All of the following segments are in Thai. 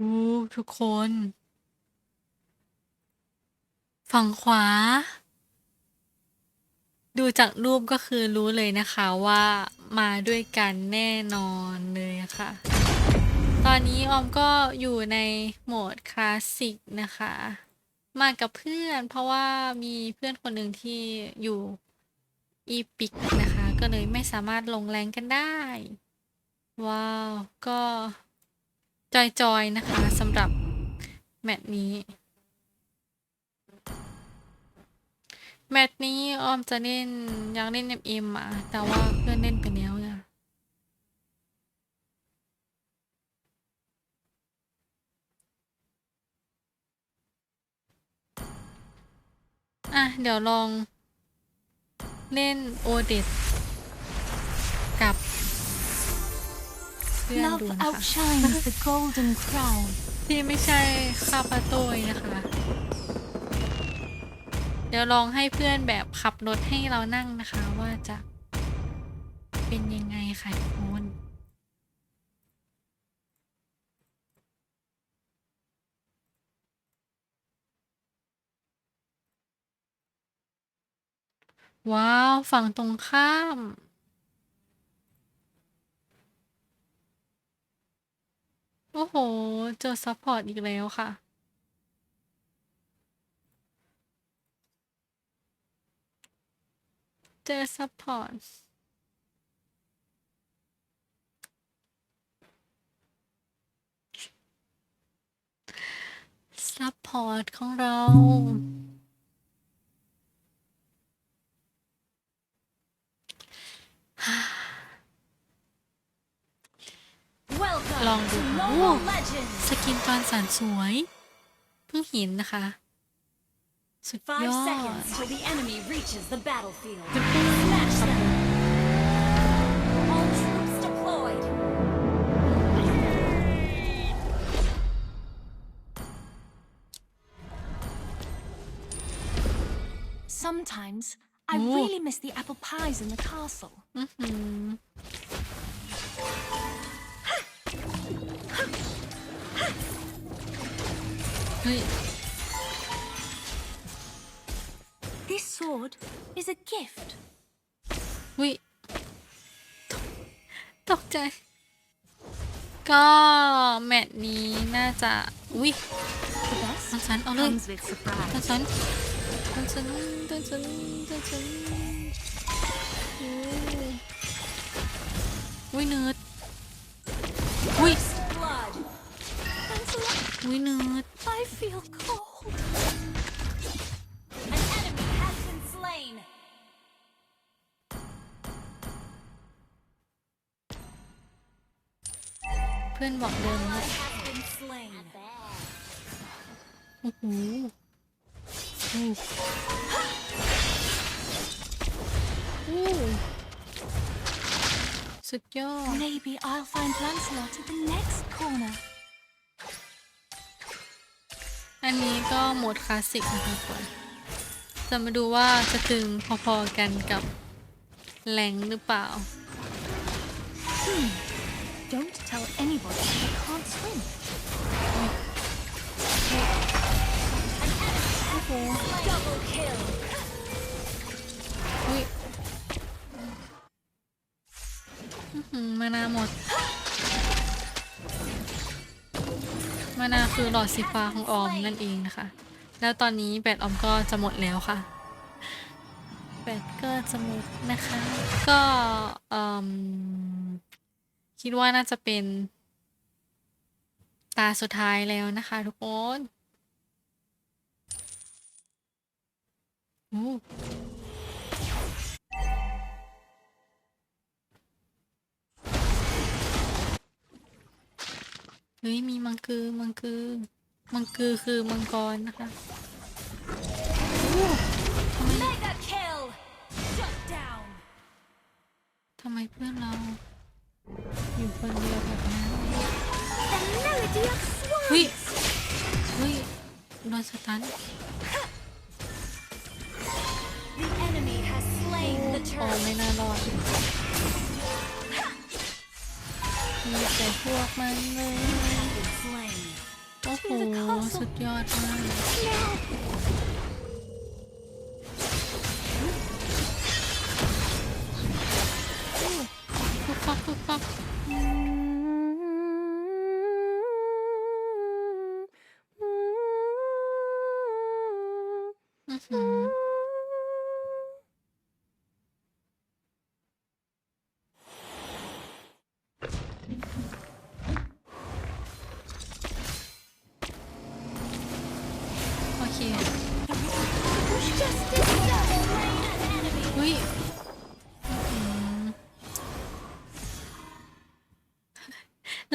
อู้ทุกคน ฝั่งขวา ดูจากรูปก็คือรู้เลยนะคะว่ามาด้วยกันแน่นอนเลยะค่ะ ตอนนี้ออมก็อยู่ในโหมดคลาสสิกนะคะ มากับเพื่อนเพราะว่ามีเพื่อนคนหนึ่งที่อยู่อีพิกนะคะ ก็เลยไม่สามารถลงแรงกันได้ ว้าว ก็ จอยๆนะคะสำหรับแมตช์นี้ แมตช์นี้ออมจะเล่นอยากเล่นเอ็มอะแต่ว่าเพื่อนเล่นไปแล้วอะอะ เดี๋ยวลองเล่นโอเดต เพื่อน Love ดูนะคะ outshines the golden crown. ที่ไม่ใช่คาปาโต้ยนะคะ เดี๋ยวลองให้เพื่อนแบบขับรถให้เรานั่งนะคะว่าจะเป็นยังไงค่ะทุกคนว้าว ฝั่งตรงข้าม โอ้โห เจอซัพพอร์ตอีกแล้วค่ะ เจอซัพพอร์ตซัพพอร์ตของเรา สกินตอนสารสวย เพิ่งเห็นนะคะ สุดย Five อด seconds till the enemy reaches the battlefield. จะพูด Smash them. All troops deployed. Sometimes I Ooh. really miss the apple pies in the castle. เฮ้ย This sword is a gift. วิตกใจ ก็แมตช์นี้น่าจะวิ The best ทันสันเอาเลย comes with surprise. ทันสันทันสันทันสันทันสันโอ้วิเนิร์ดวิ Blood. Lancelot, วิเนิร์ด I feel cold. An enemy has been slain. เพื่อนบอกเดิน Ally แล้ว has been slain. โอ้โหโอ้โอ้สุดยอด Maybe I'll find Lancelot at the next corner. อันนี้ก็โหมดคลาสสิกนะคะทุกคนจะมาดูว่าจะตึงพอๆกันกับแรงหรือเปล่า Don't tell anybody I can't swim. โอ้โห Double kill. อุ้ยอื้อหือมานาหมด มานาคือหลอดสีฟ้าของออมนั่นเองนะคะ แล้วตอนนี้แบตออมก็จะหมดแล้วค่ะ แบตก็จะหมดนะคะ ก็คิดว่าน่าจะเป็น ตาสุดท้ายแล้วนะคะทุกคน ฮ้ย มีมังคือมังคือมังคือคือมังกรนะคะ Mega kill. Shut down. ทำไมเพื่อนเรา อยู่คนเดียวแบบนั้น The melody of เฮ้ย swans. เฮ้ยโดนสตัน The enemy has slain the โอ้ไม่ turret. น่ารอดมีแต่พวกมันเลย Been slain. โห to the castle. สุดยอดมาก Now. ปุ๊บปั๊บปุ๊บปั๊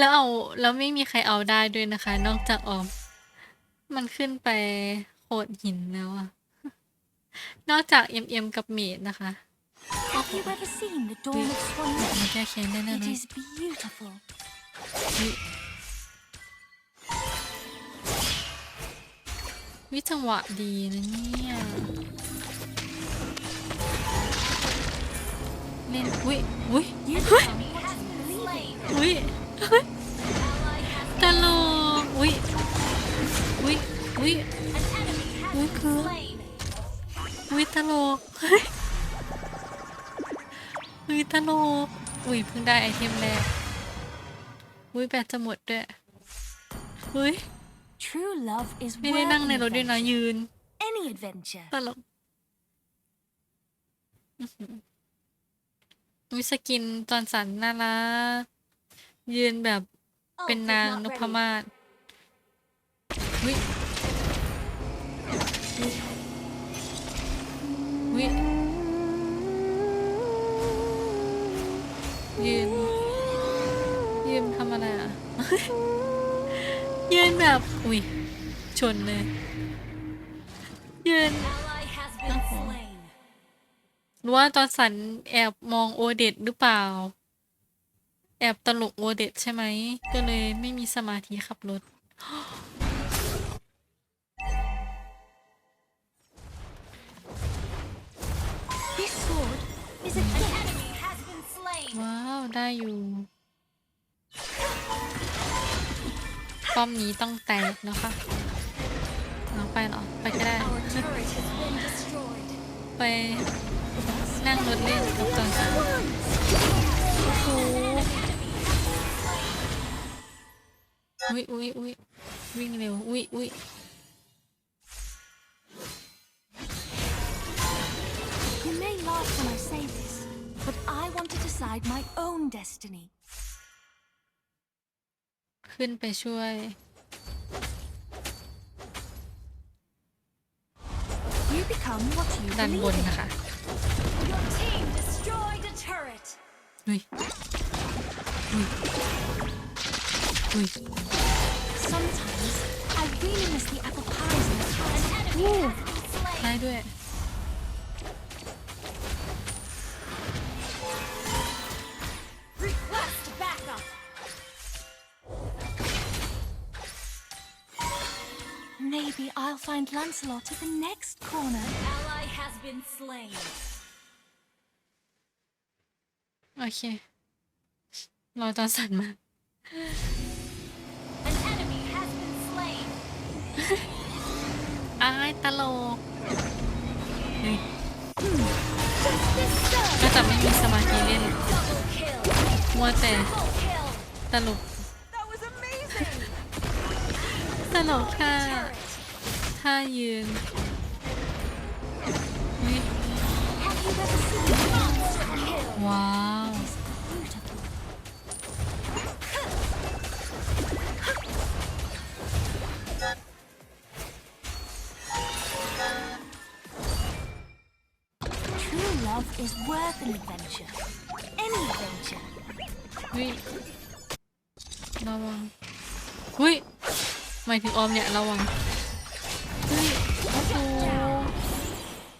แล้วเอาแล้วไม่มีใครเอาได้ด้วยนะคะ นอกจากออม มันขึ้นไปโขดหินแล้วอะนอกจากเอ็มเอ็มกับเมดนะคะ Have you ever seen the dawn of Swan มันแก้แค้นได้แน่ It เลย is beautiful. วิจังหวะดีนะเนี่ย เล่น อุ้ยอุ้ย You เฮ้ย become what you believe in. อุ้ยเฮ้ย ตลกอุ้ยอุ้ยอุ้ยอุ้ยคืออุ้ยตลกเฮ้ยอุ้ยตลกอุ้ยเพิ่งได้ไอเทมแรกอุ้ยแบตจะหมดด้วยอุ้ย True love is ไม่ worth ได้นั่ง an ในรถด้วยนะ adventure. ยืน Any adventure. ตลกอื้อหือวิสกินจอนสันน่ารัก ยืนแบบเป็นนางนพมาศวิวิยืน ยืนทำอะไรอะ ยืนแบบ อุ้ย ชนเลย ยืนหรือว่าจอร์นสันแอบมองโอเดตหรือเปล่า แอบตลกโอเดตใช่ไหม ก็เลยไม่มีสมาธิขับรถ This sword is a gift. ว้าว ได้อยู่ ป้อมนี้ต้องแตกนะคะเอาไปเหรอ ไปก็ได้ ไปนั่งรถเล่นกับจอร์นสันโอ้ อุ้ยอุ้ยอุ้ยวิ่งเร็ว อุ้ยอุ้ย You may laugh when I say this, but I want to decide my own destiny. ขึ้นไปช่วย You become what you ด้านบน believe in. นะคะ Your team destroyed a turret. อุ้ยอุ้ยอุ้ย Sometimes I really miss the apple pies in the past. Enemy has been slain. ได้ด้วย Request backup. Maybe I'll find Lancelot at the next corner. Ally has been slain. โอเค รอจอร์นสันมา อายตลกก็จะไม่มีสมาธิเล่นมัวแต่ตลกตลกค่ะท่ายืนว้า worth an adventure. Any adventure. อุ้ยระวังอุ้ยหมายถึงออมเนี่ยระวังอุ้ยโอ้โห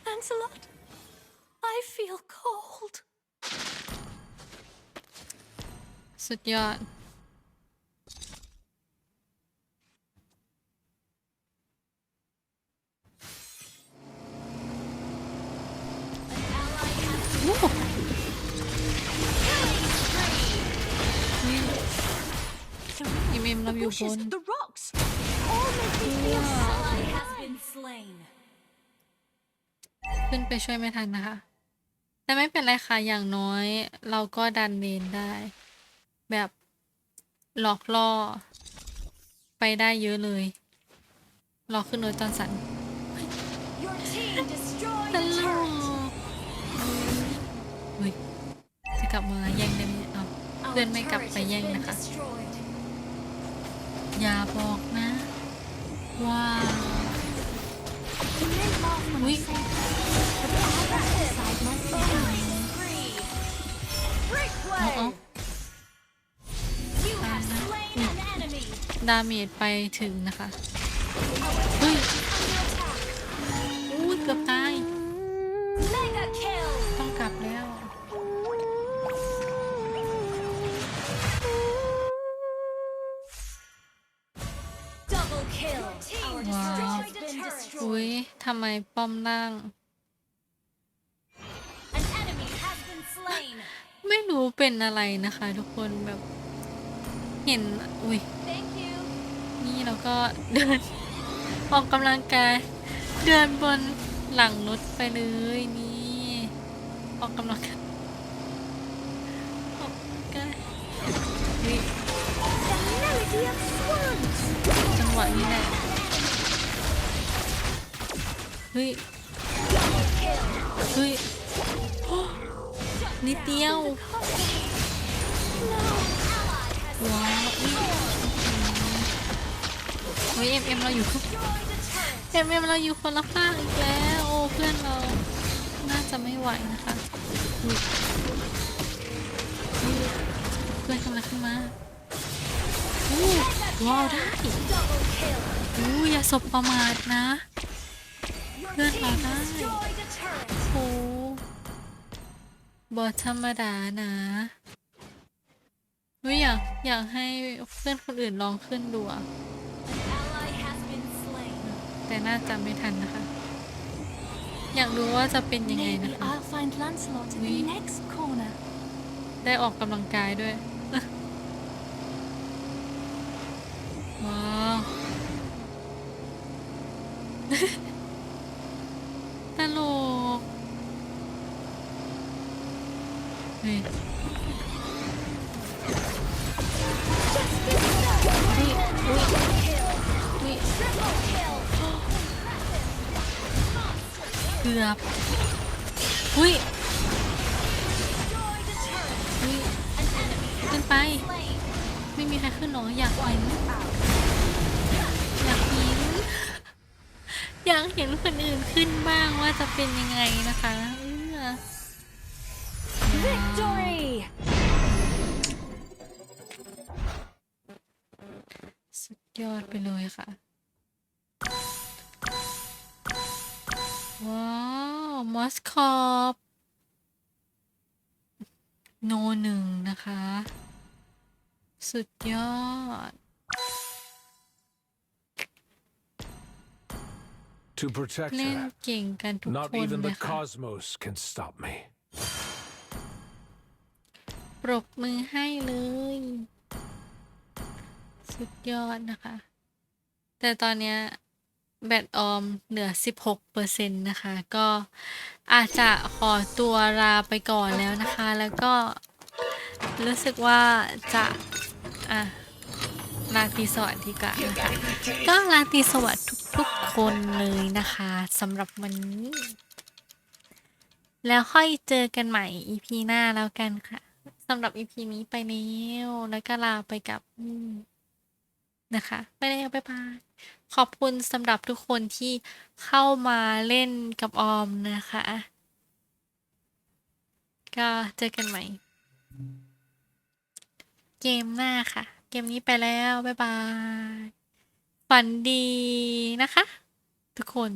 Lancelot, I feel cold. สุดยอด น the rocks. all make me feel Ally has been slain. ขึ้นไปช่วยไม่ทันนะคะ แต่ไม่เป็นไรค่ะ อย่างน้อย เราก็ดันเลนได้ แบบหลอกล่อ ไปได้เยอะเลย รอขึ้นรถจอนสัน Your team destroyed ต a ล turret. กเฮ้ยจะกลับมาแย่งได้ไหมเอา Our เพื่อนไม่กลับ turret ไป has แย่ง been นะคะ destroyed. อย่าบอกนะ ว่า You may laugh when I Oui. say this, but I want to decide my own. Killing spree. Freak เอาเอา play. You have slain an enemy. ดาเมจไปถึงนะคะ เฮ้ย อุ้ย destroyed. ทำไมป้อมล่าง An enemy has been slain. ไม่รู้เป็นอะไรนะคะทุกคนแบบ เห็น อุ้ย Thank you. นี่เราก็เดิน ออกกำลังกาย เดินบนหลังรถไปเลยนี่ ออกกำลังกายออกกำลังกายนี่ The melody of swans. จังหวะนี้แหละ เฮ้ย เฮ้ยนิดเดียว ว้าวเฮ้ยเอ็มเอ็มเราอยู่เอ็มเอ็มเราอยู่คนละข้างอีกแล้ว โอ้เพื่อนเรา น่าจะไม่ไหวนะคะเพื่อนกำลังขึ้นมาอู้ว้าวได้อู้อย่าสบประมาทนะ Your Good team one, nice. destroyed a turret. โอ้บอธรรมดานะวิอยากอยากให้เพื่อนคนอื่นลองขึ้นดูอะ An ally has been slain. แต่น่าจะไม่ทันนะคะ อยากรู้ว่าจะเป็นยังไง Maybe นะคะ I'll find Lancelot in the Oui. next corner. ได้ออกกำลังกายด้วย เกือบอุ้ย Destroyed a turret. อุ้ย An enemy ขึ้น has ไป slain. ไม่มีใครขึ้นหรออยากเห็นอยากเห็นอยากเห็นคนอื่นขึ้นบ้างว่าจะเป็นยังไงนะคะเออ Victory! สุดยอดไปเลยค่ะ ว้าว มอสคอปโนหนึ่งนะคะ สุดยอด To protect เล่น her, เก่งกันทุก not คน even เล the ยค่ะ cosmos can stop me. ปรบมือให้เลย สุดยอดนะคะ แต่ตอนเนี้ย แบตออมเหลือ 16%นะคะ ก็อาจจะขอตัวลาไปก่อนแล้วนะคะ แล้วก็รู้สึกว่าจะอะลาตีสวัสดิ์ดีกว่านะคะ ก็ลาตีสวัสดิ์ทุกๆคนเลยนะคะสำหรับวันนี้ แล้วค่อยเจอกันใหม่ EP หน้าแล้วกันค่ะสำหรับ EP นี้ไปแล้วแล้วก็ลาไปกับนะคะ ไปแล้วบ๊ายบาย ขอบคุณสำหรับทุกคนที่เข้ามาเล่นกับออมนะคะ ก็เจอกันใหม่ เกมหน้าค่ะ เกมนี้ไปแล้ว บ๊ายบาย ฝันดีนะคะ ทุกคน